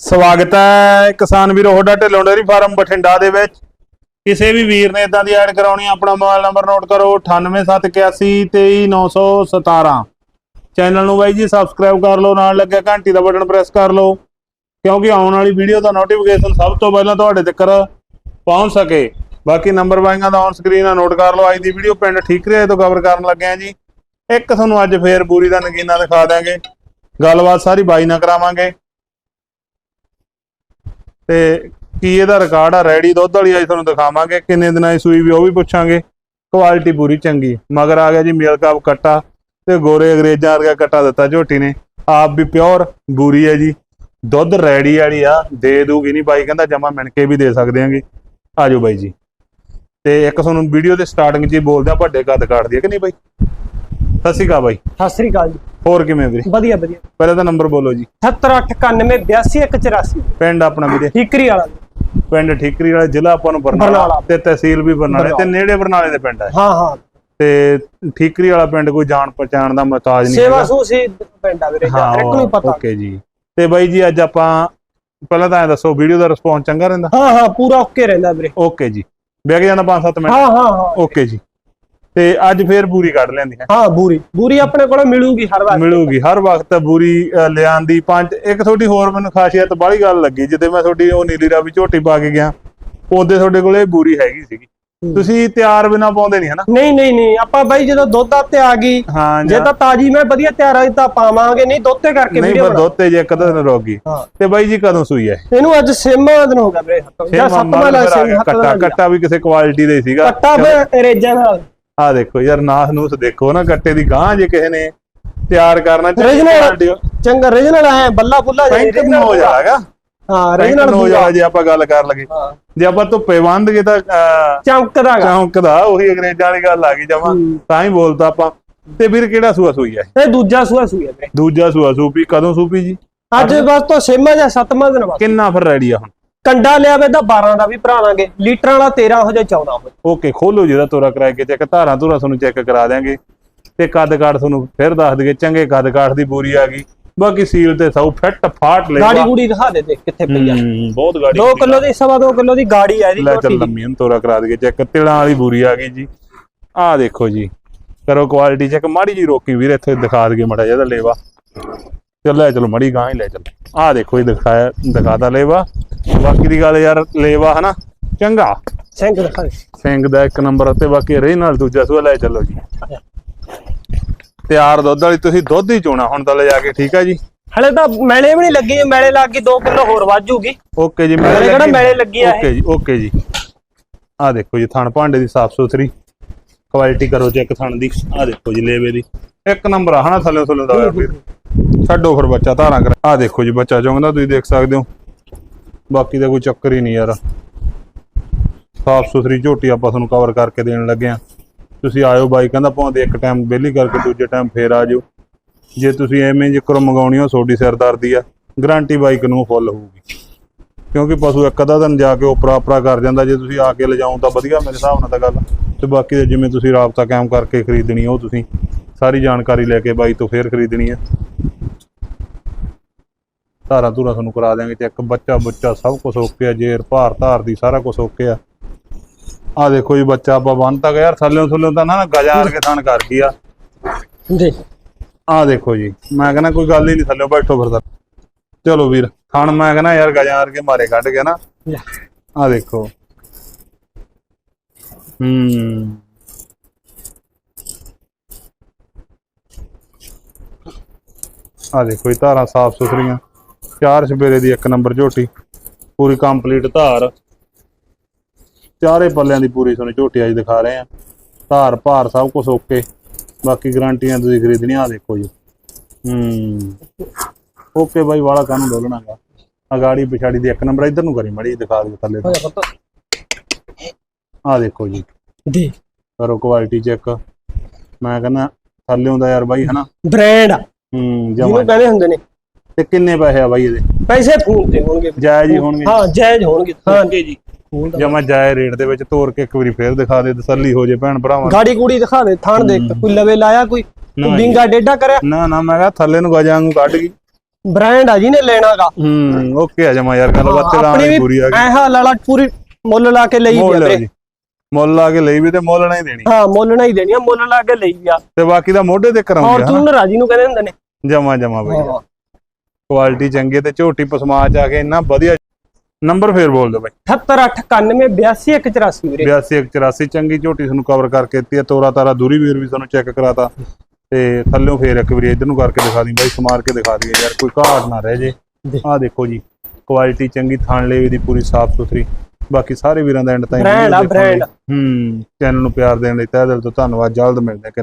ਸਵਾਗਤ ਹੈ ਕਿਸਾਨ ਵੀਰੋ ਹੋਡਾ ਢਿੱਲੋਂ ਡੇਅਰੀ ਫਾਰਮ ਬਠਿੰਡਾ ਦੇ ਵਿੱਚ। ਕਿਸੇ ਵੀ ਵੀਰ ਨੇ ਇਦਾਂ ਦੀ ਐਡ ਕਰਾਉਣੀ ਆਪਣਾ ਮੋਬਾਈਲ ਨੰਬਰ ਨੋਟ ਕਰੋ 9871823917 ਚੈਨਲ ਨੂੰ ਬਾਈ ਜੀ, ਸਬਸਕ੍ਰਾਈਬ ਕਰ ਲਓ, ਨਾਲ ਲੱਗਿਆ ਘੰਟੀ ਦਾ ਬਟਨ ਪ੍ਰੈਸ ਕਰ ਲਓ, ਕਿਉਂਕਿ ਆਉਣ ਵਾਲੀ ਵੀਡੀਓ ਦਾ ਨੋਟੀਫਿਕੇਸ਼ਨ ਸਭ ਤੋਂ ਪਹਿਲਾਂ ਤੁਹਾਡੇ ਤੱਕ ਪਹੁੰਚ ਸਕੇ। ਬਾਕੀ ਨੰਬਰ ਬਾਈਆਂ ਦਾ ਔਨ ਸਕਰੀਨ ਆ ਨੋਟ ਕਰ ਲਓ, ਅੱਜ ਦੀ ਵੀਡੀਓ ਪਿੰਡ ਠੀਕਰੇ ਤੋਂ ਕਵਰ ਕਰਨ ਲੱਗੇ ਆ ਜੀ। ਇੱਕ ਤੁਹਾਨੂੰ ਅੱਜ ਫੇਰ ਬੂਰੀ ਦਾ ਨਗੀਨਾ ਦਿਖਾ ਦਾਂਗੇ ਗੱਲਬਾਤ ਸਾਰੀ ਬਾਈ ਨਾਲ ਕਰਾਵਾਂਗੇ। ਤੇ ਕੀ ਇਹਦਾ ਰਿਕਾਰਡ ਆ? ਰੈਡੀ ਦੁੱਧ ਵਾਲੀ ਅੱਜ ਤੁਹਾਨੂੰ ਦਿਖਾਵਾਂਗੇ। ਕਿੰਨੇ ਦਿਨਾਂ ਦੀ ਸੂਈ ਵੀ ਉਹ ਵੀ ਪੁੱਛਾਂਗੇ। ਕੁਆਲਿਟੀ ਪੂਰੀ ਚੰਗੀ। ਮਗਰ ਆ ਗਿਆ ਜੀ ਮੇਲ ਕਾਪ ਕੱਟਾ ਤੇ ਗੋਰੇ ਅੰਗਰੇਜ਼ਾਂ ਵਰਗਾ ਕੱਟਾ ਦਿੱਤਾ ਝੋਟੀ ਨੇ। ਆਪ ਵੀ ਪਿਓਰ ਬੂਰੀ ਹੈ ਜੀ। ਦੁੱਧ ਰੈਡੀ ਵਾਲੀ ਆ। ਦੇ ਦੂਗੀ ਨਹੀਂ ਬਾਈ, ਕਹਿੰਦਾ ਜਮਾ ਮਿਣ ਕੇ ਵੀ ਦੇ ਸਕਦੇ ਆਂਗੇ ਆਜੋ ਬਾਈ ਜੀ। ਤੇ ਇੱਕ ਤੁਹਾਨੂੰ ਵੀਡੀਓ ਦੇ ਸਟਾਰਟਿੰਗ 'ਚ ਹੀ ਬੋਲਦੇ ਆ ਵੱਡੇ ਕੱਦ ਕਾਟਦੀ ਹੈ ਕਿ ਨਹੀਂ ਬਾਈ? ਸਤਿ ਸ਼੍ਰੀ ਅਕਾਲ ਬਾਈ। ਸਤਿ ਸ੍ਰੀ ਅਕਾਲ ਜੀ। ਹੋਰ ਕਿਵੇਂ ਵੀਰੇ? ਵਧੀਆ ਵਧੀਆ। ਪਹਿਲਾਂ ਤਾਂ ਨੰਬਰ ਬੋਲੋ ਜੀ। 7891828184 ਪਿੰਡ ਆਪਣਾ ਵੀਰੇ? ਠੀਕਰੀ ਵਾਲਾ। ਪਿੰਡ ਠੀਕਰੀ ਵਾਲਾ ਜ਼ਿਲ੍ਹਾ ਆਪਾਂ ਨੂੰ ਬਰਨਾਲਾ। ਤੇ ਤਹਿਸੀਲ ਵੀ ਬਰਨਾਲੇ। ਤੇ। ਨੇੜੇ ਬਰਨਾਲੇ ਦੇ ਪਿੰਡ ਹੈ ਹਾਂ ਹਾਂ। ਤੇ ਠੀਕਰੀ ਵਾਲਾ ਪਿੰਡ ਕੋਈ ਜਾਣ ਪਛਾਣ ਦਾ ਮਹਤਾਜ ਨਹੀਂ ਸੇਵਾ ਹੈਗਾ। ਸੂ ਸੀ ਪਿੰਡ ਆ ਵੀਰੇ ਇੱਕ ਨੂੰ ਪਤਾ। ਓਕੇ ਜੀ। ਤੇ ਬਾਈ ਜੀ ਅੱਜ ਆਪਾਂ ਪਹਿਲਾਂ ਤਾਂ ਐ ਦੱਸੋ ਵੀਡੀਓ ਦਾ ਰਿਸਪੌਂਸ ਚੰਗਾ ਰਹਿੰਦਾ? ਹਾਂ ਹਾਂ ਪੂਰਾ ਓਕੇ ਰਹਿੰਦਾ ਵੀਰੇ। ਓਕੇ ਜੀ। ਬੈਗ ਜਾਂਦਾ 5-7 ਮਿੰਟ। ਹਾਂ ਹਾਂ ਹਾਂ। ਓਕੇ ਜੀ। ਤੇ ਅੱਜ ਫੇਰ ਬੂਰੀ ਕੱਢ ਲੈਂਦੀ ਹੈ। ਹਾਂ ਬੂਰੀ। ਬੂਰੀ ਆਪਣੇ ਕੋਲ ਮਿਲੂਗੀ ਹਰ ਵਾਰ ਮਿਲੂਗੀ ਹਰ ਵਕਤ ਬੂਰੀ ਲਿਆਉਣ ਦੀ। ਪੰਜ ਇੱਕ ਤੁਹਾਡੀ ਹੋਰ ਮੈਨੂੰ ਖਾਸੀਅਤ ਬਾਹਲੀ ਗੱਲ ਲੱਗੀ ਜਿੱਦੇ ਮੈਂ ਤੁਹਾਡੀ ਉਹ ਨੀਲੀ ਰਾਵੀ ਝੋਟੀ ਪਾ ਕੇ ਗਿਆ। ਉਹਦੇ ਤੁਹਾਡੇ ਕੋਲੇ ਬੂਰੀ ਹੈਗੀ ਸੀਗੀ। ਤੁਸੀਂ ਤਿਆਰ ਬਿਨਾ ਪਾਉਂਦੇ ਨਹੀਂ ਹਨਾ? ਨਹੀਂ ਨਹੀਂ ਨਹੀਂ। ਆਪਾਂ ਬਾਈ ਜਦੋਂ ਦੁੱਧ ਆ ਤੇ ਆ ਗਈ ਜੇ ਤਾਂ ਤਾਜੀ ਮੈਂ ਵਧੀਆ ਤਿਆਰ ਆਈ ਤਾਂ ਪਾਵਾਂਗੇ। ਨਹੀਂ ਦੁੱਧ ਕਰਕੇ ਨਹੀਂ ਵੀਡੀਓ ਪਰ ਦੁੱਧ ਜੇ ਇੱਕ ਦਿਨ ਰੋਗੀ ਤੇ ਬਾਈ ਜੀ ਕਦੋਂ ਸੂਈ ਹੈ? ਇਹਨੂੰ ਅੱਜ ਸੇਮਾ ਦਿਨ ਹੋ ਗਿਆ ਵੀਰੇ। ਜਾਂ ਸੱਤਵਾਂ ਲਾ ਸੇਮ ਕੱਟਾ ਕੱਟਾ ਵੀ ਕਿਸੇ ਕੁਆਲਿਟੀ ਦਾ ਹੀ ਸੀਗਾ। ਕੱਟਾ ਰੇਜਾਂ ਨਾਲ। ਆ ਦੇਖੋ ਯਾਰ ਨਾਸ ਨੂਸ ਦੇਖੋ ਨਾ ਕੱਟੇ ਦੀ ਗਾਂ ਜੇ ਕਿਸੇ ਨੇ ਤਿਆਰ ਕਰਨਾ ਚੰਗਾ ਰੀਜਨਲ ਹੈ ਬੱਲਾ ਬੁੱਲਾ ਪੈਂਟ ਨੂੰ ਹੋ ਜਾਏਗਾ। ਹਾਂ ਰੀਜਨਲ ਹੋ ਹੋ ਜਾਏਗਾ ਜੇ ਆਪਾਂ ਗੱਲ ਕਰ ਲਗੇ ਹਾਂ। ਜੇ ਆਪਾਂ ਧੁੱਪੇ ਬੰਦ ਗਏ ਤਾਂ ਚਮਕਦਾ ਚੌਂਕਦਾ ਉਹੀ ਅੰਗਰੇਜ਼ਾਂ ਵਾਲੀ ਗੱਲ ਆ ਗਈ ਜਮਾ। ਹੂੰ। ਤਾਂ ਹੀ ਬੋਲਤਾ ਆਪਾਂ। ਤੇ ਵੀਰ ਕਿਹੜਾ ਸੂਆ ਸੂਈ ਹੈ ਇਹ? ਦੂਜਾ ਸੂਆ ਸੂਆ ਵੀਰੇ। ਦੂਜਾ ਸੂਆ ਸੂਪੀ ਕਦੋਂ ਸੂਪੀ ਜੀ? ਅੱਜ ਬਸ ਤੋਂ ਛੇਵਾਂ ਜਾਂ ਸੱਤਵਾਂ ਦਿਨ ਬਾਅਦ। ਕਿੰਨਾ ਫਿਰ ਰੈਡੀ ਆ ਹੁਣ? ਕੰਡਾ ਲਿਆ ਵੇ ਤਾਂ 12 ਦਾ ਵੀ ਭਰਾਵਾਂਗੇ ਲੀਟਰਾਂ ਵਾਲਾ 13 ਹੋ ਜਾ 14 ਹੋ ਓਕੇ ਖੋਲੋ ਜਿਹਦਾ ਤੋਰਾ ਕਰਾਏ ਕੇ ਚੈੱਕ ਧਾਰਾਂ ਧੂਰਾ ਤੁਹਾਨੂੰ ਚੈੱਕ ਕਰਾ ਦਿਆਂਗੇ। ਤੇ ਕੱਦ ਕਾਠ ਤੁਹਾਨੂੰ ਫਿਰ ਦੱਸ ਦਈਏ ਚੰਗੇ ਕੱਦ ਕਾਠ ਦੀ ਬੂਰੀ ਆ ਗਈ। ਬਾਕੀ ਸੀਲ ਤੇ ਸਭ ਫਿੱਟ ਫਾਟ ਲੈ ਗਾੜੀ ਗੂੜੀ ਦਿਖਾ ਦੇ ਦੇ ਕਿੱਥੇ ਪਈ ਆ। ਬਹੁਤ ਗਾੜੀ 2 ਕਿਲੋ ਦੀ ਸਵਾ 2 ਕਿਲੋ ਦੀ ਗਾੜੀ ਆ ਇਹਦੀ ਲੈ ਚੱਲ। ਲੰਮੀ ਨੂੰ ਤੋਰਾ ਕਰਾ ਦਈਏ ਚੈੱਕ। ਤਿਲਾਂ ਵਾਲੀ ਬੂਰੀ ਆ ਗਈ ਜੀ। ਆਹ ਦੇਖੋ ਜੀ ਕਰੋ ਕੁਆਲਿਟੀ ਚੈੱਕ ਮਾੜੀ ਜੀ ਰੋਕੀ ਵੀਰ ਇੱਥੇ ਦਿਖਾ ਦਈਏ ਮੜਾ ਜਿਹਾ ਇਹਦਾ ਲੇਵਾ। ਚੱਲ ਲੈ ਚਲੋ ਮੜੀ ਗਾਂ ਹੀ ਲੈ ਚੱਲ। ਆਹ ਦੇਖੋ ਜੀ ਦਿਖਾਇਆ ਦਿਖਾਦਾ ਲੇਵਾ। ਬਾਕੀ ਦੀ ਗੱਲ ਯਾਰ ਲੇਵਾ ਹਨਾ? ਚੰਗਾ। ਸਿੰਘ ਦੇ ਸਿੰਘ ਦਾ ਇੱਕ ਨੰਬਰ ਤੇ ਬਾਕੀ ਰੇ ਨਾਲ ਦੂਜਾ ਸੂਆ ਲੈ ਚੱਲੋ ਜੀ। ਤਿਆਰ ਦੁੱਧ ਵਾਲੀ ਤੁਸੀਂ ਦੁੱਧ ਹੀ ਚੋਣਾ ਹੁਣ ਤਾਂ ਲੈ ਜਾ ਕੇ ਠੀਕ ਆ ਜੀ? ਹਲੇ ਤਾਂ ਮੈਲੇ ਵੀ ਨਹੀਂ ਲੱਗੀ ਮੈਲੇ ਲੱਗ ਗਈ 2 ਕਿਲੋ ਹੋਰ ਵੱਧ ਜੂਗੀ। ਓਕੇ ਜੀ ਮੇਰੇ ਕਿਹੜਾ ਮੈਲੇ ਲੱਗੀ ਆ? ਓਕੇ ਜੀ ਓਕੇ ਜੀ। ਆਹ ਦੇਖੋ ਜੀ ਥਣ ਭਾਂਡੇ ਦੀ ਸਾਫ਼ ਸੁਥਰੀ। ਕੁਆਲਿਟੀ ਕਰੋ ਚੈੱਕ ਥਣ ਦੀ। ਆਹ ਦੇਖੋ ਜੀ ਲੇਵੇ ਦੀ। ਇੱਕ ਨੰਬਰ ਆ ਹਨਾ ਥੱਲੇ ਥੱਲੇ ਦਾ ਹੋਇਆ ਫਿਰ। ਛੱਡੋ ਫਿਰ ਬੱਚਾ ਧਾਰਾਂ ਕਰ ਆਹ ਦੇਖੋ ਜੀ ਬੱਚਾ ਚੁੰਗਦਾ ਤੁਸੀਂ ਦੇਖ ਸਕਦੇ ਹੋ। ਬਾਕੀ ਦਾ ਕੋਈ ਚੱਕਰ ਹੀ ਨਹੀਂ ਯਾਰ। ਸਾਫ਼ ਸੁਥਰੀ ਝੋਟੀ ਆਪਾਂ ਤੁਹਾਨੂੰ ਕਵਰ ਕਰਕੇ ਦੇਣ ਲੱਗੇ ਆ। ਤੁਸੀਂ ਆਇਓ ਬਾਈ, ਕਹਿੰਦਾ ਭਾਵੇਂ ਇੱਕ ਟਾਈਮ ਬੇਲੀ ਕਰਕੇ ਦੂਜੇ ਟਾਈਮ ਫੇਰ ਆ ਜਾਓ। ਜੇ ਤੁਸੀਂ ਐਵੇਂ ਜਿਕਰ ਮੰਗਾਉਣੀ ਹੋ ਤੁਹਾਡੀ ਸਿਰਦਰਦੀ ਆ। ਗਾਰੰਟੀ ਬਾਈਕ ਨੂੰ ਫੁੱਲ ਹੋਊਗੀ। ਕਿਉਂਕਿ ਪਸ਼ੂ ਇੱਕ ਅੱਧਾ ਦਿਨ ਜਾ ਕੇ ਉਪਰਾ ਉਪਰਾ ਕਰ ਜਾਂਦਾ। ਜੇ ਤੁਸੀਂ ਆ ਕੇ ਲਿਜਾਓ ਤਾਂ ਵਧੀਆ ਮੇਰੇ ਹਿਸਾਬ ਨਾਲ ਤਾਂ ਗੱਲ। ਤੇ ਬਾਕੀ ਤਾਂ ਜਿਵੇਂ ਤੁਸੀਂ ਰਾਬਤਾ ਕਾਇਮ ਕਰਕੇ ਖਰੀਦਣੀ ਉਹ ਤੁਸੀਂ ਸਾਰੀ ਜਾਣਕਾਰੀ ਲੈ ਕੇ ਬਾਈ ਤੋਂ ਫੇਰ ਖਰੀਦਣੀ ਹੈ ਧਾਰਾ ਧੂਰਾ ਤੁਹਾਨੂੰ ਕਰਾ ਦਿਆਂਗੇ ਤੇ ਇੱਕ ਬੱਚਾ ਬੱਚਾ ਸਭ ਕੁਝ ਓਕੇ ਆ ਜੇਰ ਭਾਰ ਧਾਰ ਦੀ ਸਾਰਾ ਕੁਝ ਓਕੇ ਆ। ਆ ਦੇਖੋ ਜੀ ਬੱਚਾ ਆਪਾਂ ਬੰਨ ਤਾਂ ਗਿਆ ਯਾਰ ਥੱਲੇ ਥੱਲੇ ਤਾਂ ਨਾ ਗਜਾਰ ਕੇ ਥਣ ਕਰ ਗਈ ਆ। ਦੇ ਆ ਦੇਖੋ ਜੀ ਮੈਂ ਕਹਿੰਦਾ ਕੋਈ ਗੱਲ ਹੀ ਨਹੀਂ ਥੱਲੇ ਬੈਠੋ ਫਿਰਦਾ। ਚਲੋ ਵੀਰ ਥਣ ਮੈਂ ਕਹਿੰਦਾ ਯਾਰ ਗਜਾਰ ਕੇ ਮਾਰੇ ਕੱਢ ਕੇ ਨਾ। ਆ ਦੇਖੋ। ਹੂੰ। ਆ ਦੇਖੋ ਇਹ ਧਾਰਾਂ ਸਾਫ਼ ਸੁਥਰੀਆਂ ਚਾਰ ਸਵੇਰੇ ਦੀ ਇੱਕ ਨੰਬਰ ਝੋਟੀ ਪੂਰੀ ਕੰਪਲੀਟ ਧਾਰ। ਚਾਰੇ ਪੱਲਿਆਂ ਦੀ ਪੂਰੀ ਤੁਹਾਨੂੰ ਝੋਟੀ ਅੱਜ ਦਿਖਾ ਰਹੇ ਆ ਧਾਰ ਭਾਰ ਸਭ ਕੁਝ ਓਕੇ ਬਾਕੀ ਗਾਰੰਟੀਆਂ ਤੁਸੀਂ ਖਰੀਦਣੀਆਂ ਆ ਦੇਖੋ ਜੀ। ਹੂੰ। ਓਕੇ ਬਾਈ ਵਾਲਾ ਕਾਨੂੰ ਡੋਲਣਾਗਾ ਅਗਾੜੀ ਪਿਛਾੜੀ ਦੀ ਇੱਕ ਨੰਬਰ ਇੱਧਰ ਨੂੰ ਕਰੀ ਮੜੀ ਦਿਖਾ ਦੇ ਥੱਲੇ ਆ ਦੇਖੋ ਜੀ। ਦੇ। ਕਰੋ ਕੁਆਲਿਟੀ ਚੈੱਕ ਮੈਂ ਕਹਿੰਦਾ ਥੱਲੇ ਹੁੰਦਾ ਯਾਰ ਬਾਈ ਹਨਾ? ਬ੍ਰਾਂਡ ਹੂੰ ਜਿਹਨੂੰ ਕਹਿੰਦੇ ਹੁੰਦੇ ਨੇ। ਤੇ ਕਿੰਨੇ ਪੈਸੇ ਆ ਬਾਈ ਇਹਦੇ? ਪੈਸੇ ਫੋਨ ਤੇ ਹੋਣਗੇ ਜਾਇਜ਼ ਹੀ ਹੋਣਗੇ। ਹਾਂ ਜਾਇਜ਼ ਹੋਣਗੇ। ਹਾਂ। ਜੀ। ਜਮਾ ਜਾਇਜ਼ ਰੇਟ ਦੇ ਵਿੱਚ ਤੋਰ ਕੇ ਇੱਕ ਵਾਰੀ ਫੇਰ ਦਿਖਾ ਦੇ ਤਸੱਲੀ ਹੋ ਜੇ ਭੈਣ ਭਰਾਵਾਂ ਨੂੰ। ਗਾੜੀ ਗੂੜੀ ਦਿਖਾ ਦੇ ਥਾਣ ਦੇਖ ਕੋਈ ਲਵੇ ਲਾਇਆ ਕੋਈ? ਨਾ। ਬਿੰਗਾ ਡੇਡਾ ਕਰਿਆ? ਨਾ ਨਾ ਮੈਂ ਕਿਹਾ ਥੱਲੇ ਨੂੰ ਗਜਾਂ ਨੂੰ ਕੱਢ ਗਈ। ਬ੍ਰਾਂਡ ਆ ਜੀ ਨੇ ਲੈਣਾਗਾ ਹੂੰ ਓਕੇ ਆ ਜਮਾ ਯਾਰ ਗੱਲਬਾਤ ਤੇ ਵੀ ਪੂਰੀ ਆ ਗਈ। ਐ ਹਾਲ ਵਾਲਾ ਪੂਰੀ ਮੁੱਲ ਲਾ ਕੇ ਲਈ ਵੀ ਆ ਮੁੱਲ ਵੀਰੇ। ਮੁੱਲ ਲਾ ਕੇ ਲਈ ਵੀ ਤੇ ਮੁੱਲ ਨਹੀਂ ਦੇਣੀ। ਹਾਂ ਮੁੱਲ ਨਹੀਂ ਦੇਣੀ ਆ ਮੁੱਲ ਲਾ ਕੇ ਲਈ ਆ। ਤੇ ਬਾਕੀ ਦਾ ਮੋਢੇ ਤੇ ਕਰਾਉਂਗੇ ਹਨਾ ਫੋਰਚੂਨਰ ਆ ਜੀ ਨੂੰ ਕਹਿੰਦੇ ਹੁੰਦੇ ਨੇ। ਜਮਾ ਜਮਾ ਬਈ। ਕੁਆਲਿਟੀ ਚੰਗੀ ਤੇ ਝੋਟੀ ਪਸਮਾ ਚ ਆ ਕੇ ਇੰਨਾ ਵਧੀਆ ਨੰਬਰ ਫੇਰ ਬੋਲ ਦਿਓ ਬਾਈ 7891 ਵੀਰੇ 8284 ਚੰਗੀ ਝੋਟੀ ਤੁਹਾਨੂੰ ਕਵਰ ਕਰਕੇ ਦਿੱਤੀ ਹੈ ਤੋਰਾ ਤਾਰਾ ਦੂਰੀ ਵੀਰ ਵੀ ਤੁਹਾਨੂੰ ਚੈੱਕ ਕਰਾਤਾ ਤੇ ਥੱਲਿਓਂ ਫੇਰ ਇੱਕ ਵਾਰੀ ਇਧਰ ਨੂੰ ਕਰਕੇ ਦਿਖਾ ਦੀ ਬਾਈ ਸਮਾਰ ਕੇ ਦਿਖਾ ਦਈਏ ਯਾਰ ਕੋਈ ਘਾਟ ਨਾ ਰਹਿ ਜੇ ਜੀ। ਆਹ ਦੇਖੋ ਜੀ ਕੁਆਲਿਟੀ ਚੰਗੀ ਥਣ ਲੇਵੇ ਦੀ ਪੂਰੀ ਸਾਫ਼ ਸੁਥਰੀ ਬਾਕੀ ਸਾਰੇ ਵੀਰਾਂ ਦਾ ਐਂਡ ਆ, ਲਈ। brand। ਹੂੰ ਚੈਨਲ ਨੂੰ ਪਿਆਰ ਦੇਣ ਲਈ ਤਹਿ ਦਿਲ ਤੋਂ ਧੰਨਵਾਦ ਜਲਦ ਮਿਲਦੇ ਕਿ